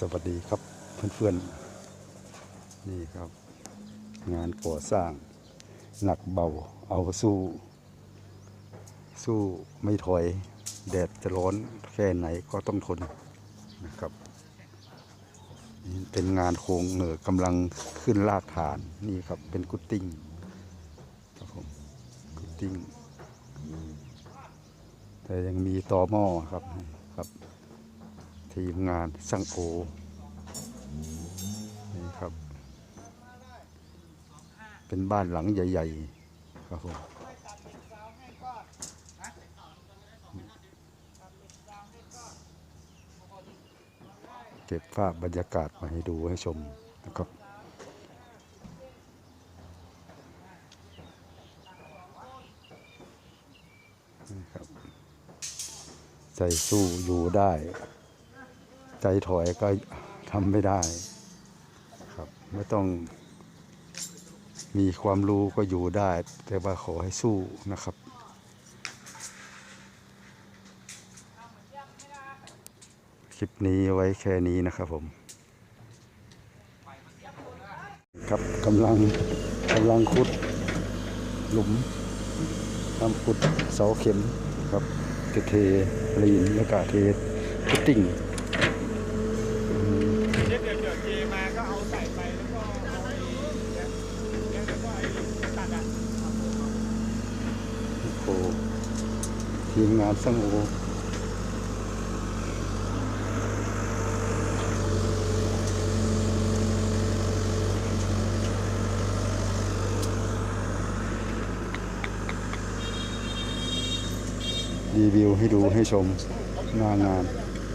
สวัสดีครับเพื่อนๆ นี่ครับ งานก่อสร้าง หนักเบาเอาสู้ สู้ไม่ถอย แดดจะร้อนแค่ไหนก็ต้องทนนะครับ นี่เป็นงานโครงเหนือกำลังขึ้นลากฐานนี่ครับเป็นกุตติ้งครับผมกุตติ้ง แต่ยังมีตอหม้อครับครับ ทีมงานสังโอนี่ครับ เป็นบ้านหลังใหญ่ ๆ ครับผมเก็บภาพบรรยากาศมาให้ดูให้ชมนะครับใจสู้อยู่ได้ ใจถอยก็ทำไม่ได้ครับไม่ต้องมีความรู้ก็อยู่ได้ แต่ว่าขอให้สู้นะครับคลิปนี้ไว้แค่นี้นะครับผม ครับกำลังกำลังขุดหลุมทำขุดเสาเข็มครับจะเทลีนแล้วก็เทพุตติ้ง เดี๋ยวเดี๋ยวเดี๋ยวเจ มาก็เอาใส่ไปแล้วก็เอาไอ้เนี่ยเนี่ยแล้วก็ไอ้ตัดอะโอ้โหทีมงานสังโอรีวิวให้ดูให้ชมหน้างาน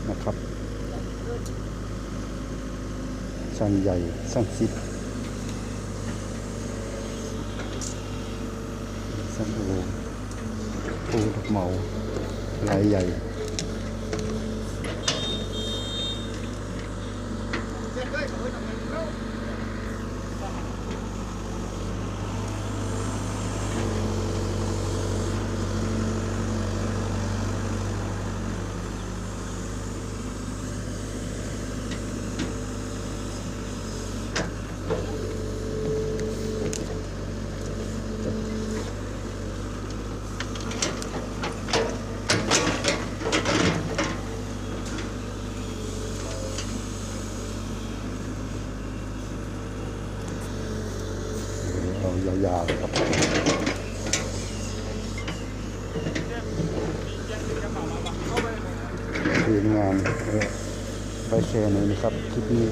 นะครับ ช่างใหญ่ช่างซิดช่างโอปูดอกเหมาลายใหญ่ เอา ยาวๆครับเนี่ยคมีกระเป๋ามาบักเข้าไปเลยนะทีมงานเออไปแค่นี้นะครับคลิปนี้